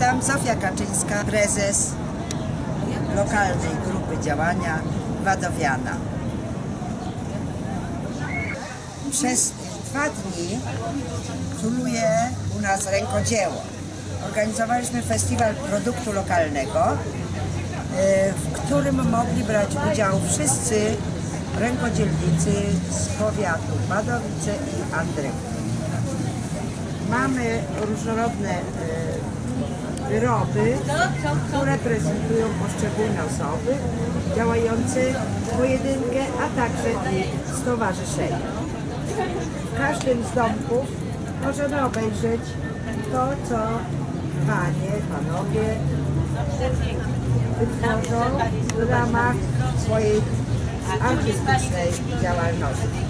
Witam, Zofia Kaczyńska, prezes lokalnej grupy działania Wadowiana. Przez dwa dni króluje u nas rękodzieło. Organizowaliśmy festiwal produktu lokalnego, e, w którym mogli brać udział wszyscy rękodzielnicy z powiatu Wadowice i Andryków. Mamy różnorodne e, wyroby, które prezentują poszczególne osoby działające w pojedynkę, a także i stowarzyszenia. W każdym z domków możemy obejrzeć to, co panie, panowie wytworzą w ramach swojej artystycznej działalności.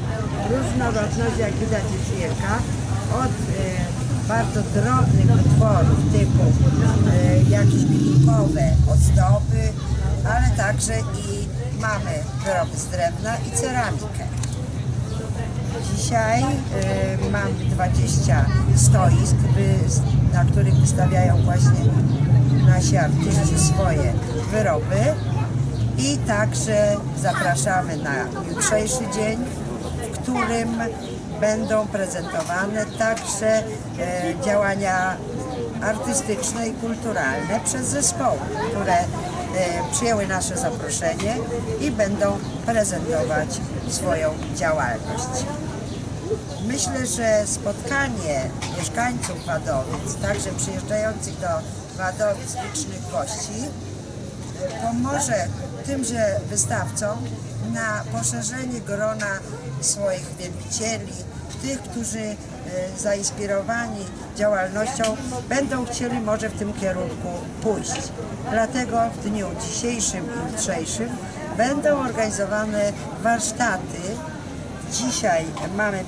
Różnorodność, jak widać, jest wielka. Od e, bardzo drobnych utworów typu e, jakieś bibułkowe ozdoby, ale także i mamy wyroby z drewna i ceramikę. Dzisiaj y, mam 20 stoisk, wy, na których wystawiają właśnie nasi artyści swoje wyroby i także zapraszamy na jutrzejszy dzień, w którym będą prezentowane także e, działania artystyczne i kulturalne przez zespoły, które e, przyjęły nasze zaproszenie i będą prezentować swoją działalność. Myślę, że spotkanie mieszkańców Wadowic, także przyjeżdżających do Wadowic licznych gości, pomoże tymże wystawcom na poszerzenie grona swoich wielbicieli, tych, którzy e, zainspirowani działalnością będą chcieli może w tym kierunku pójść. Dlatego w dniu dzisiejszym i jutrzejszym będą organizowane warsztaty Dzisiaj mamy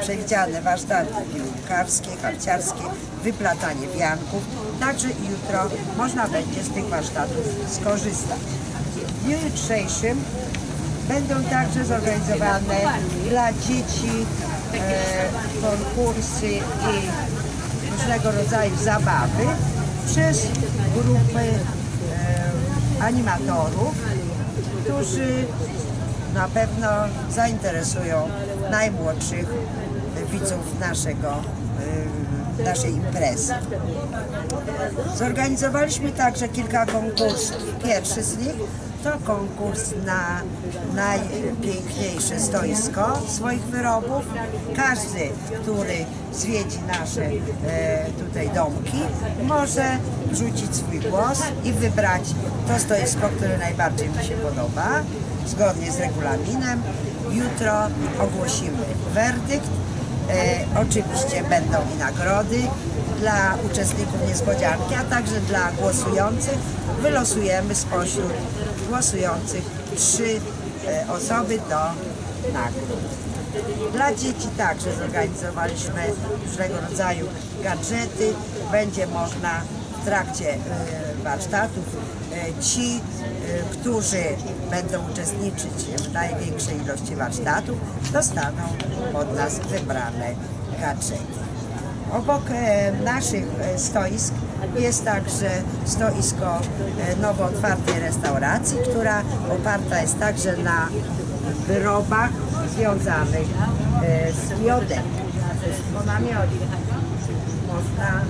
przewidziane warsztaty piłkarskie, harciarskie, wyplatanie wianków. Także jutro można będzie z tych warsztatów skorzystać. W dniu jutrzejszym będą także zorganizowane dla dzieci konkursy i różnego rodzaju zabawy przez grupy e, animatorów, którzy na pewno zainteresują najmłodszych widzów naszego, y, naszej imprezy. Zorganizowaliśmy także kilka konkursów. Pierwszy z nich to konkurs na najpiękniejsze stoisko swoich wyrobów. Każdy, który zwiedzi nasze e, tutaj domki, może wrzucić swój głos i wybrać to stoisko, które najbardziej mu się podoba, zgodnie z regulaminem. Jutro ogłosimy werdykt. E, oczywiście będą i nagrody dla uczestników niespodzianki, a także dla głosujących. Wylosujemy spośród głosujących trzy e, osoby do nagród. Dla dzieci także zorganizowaliśmy różnego rodzaju gadżety. Będzie można w trakcie e, warsztatów e, ci, którzy będą uczestniczyć w największej ilości warsztatów, dostaną od nas wybrane gadżety. Obok naszych stoisk jest także stoisko e, nowo otwartej restauracji, która oparta jest także na wyrobach związanych e, z miodem. Wszystko na miodzie. Można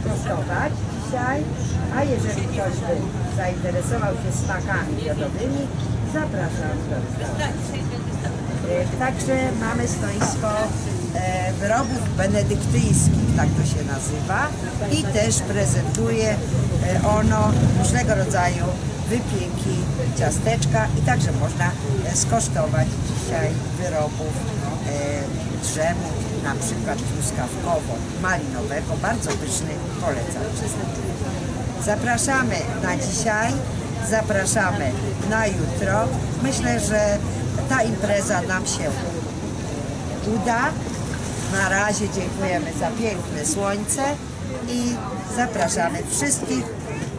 skosztować dzisiaj, a jeżeli ktoś by zainteresował się smakami miodowymi, zapraszam do restauracji. E, Także mamy stoisko wyrobów benedyktyńskich, tak to się nazywa i też prezentuje e, ono różnego rodzaju wypieki, ciasteczka i także można e, skosztować dzisiaj wyrobów e, drzemu, na przykład truskawkowo-malinowego, bardzo pyszny, polecam. Zapraszamy na dzisiaj, zapraszamy na jutro. Myślę, że ta impreza nam się uda. Na razie dziękujemy za piękne słońce i zapraszamy wszystkich,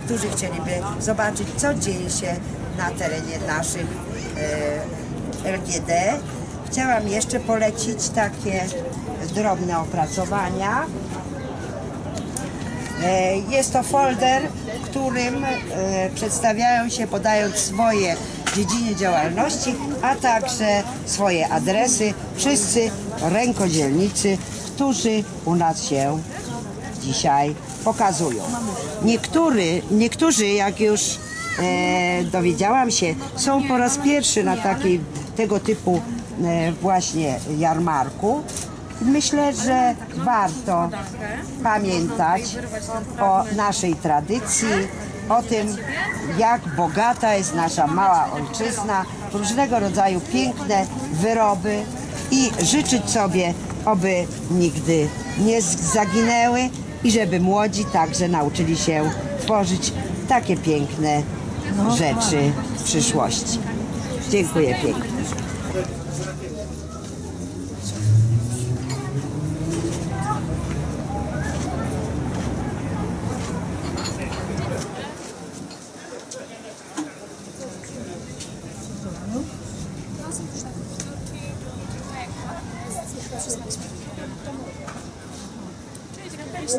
którzy chcieliby zobaczyć, co dzieje się na terenie naszych e, LGD. Chciałam jeszcze polecić takie drobne opracowania E, Jest to folder, w którym e, przedstawiają się, podając swoje dziedziny działalności, a także swoje adresy, wszyscy rękodzielnicy, którzy u nas się dzisiaj pokazują. Niektóry, niektórzy, jak już e, dowiedziałam się, są po raz pierwszy na takiej tego typu e, właśnie jarmarku. Myślę, że warto pamiętać o naszej tradycji, o tym, jak bogata jest nasza mała ojczyzna, różnego rodzaju piękne wyroby i życzyć sobie, aby nigdy nie zaginęły i żeby młodzi także nauczyli się tworzyć takie piękne rzeczy w przyszłości. Dziękuję pięknie.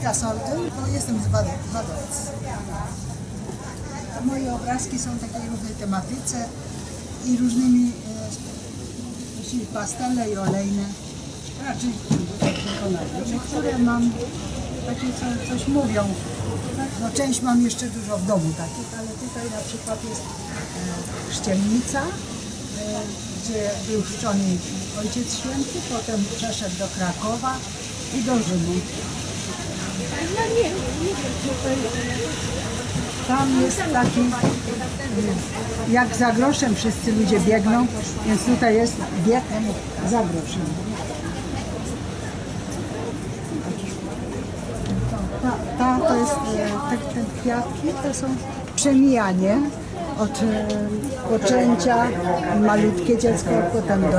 Henryka Solty, bo jestem z Wado- Wadowic. Moje obrazki są takiej różnej tematyce i różnymi e, jeśli pastele i olejne, raczej wykonane. Niektóre mam takie, co coś mówią. No, część mam jeszcze dużo w domu takich, ale tutaj na przykład jest e, e, gdzie był chrzczony Ojciec Święty, potem przeszedł do Krakowa i do Rzymu. Tam jest taki, jak za groszem wszyscy ludzie biegną, więc tutaj jest bieg za groszem. Ta, ta to jest, e, te, te kwiatki to są przemijanie od e, poczęcia, malutkie dziecko, potem do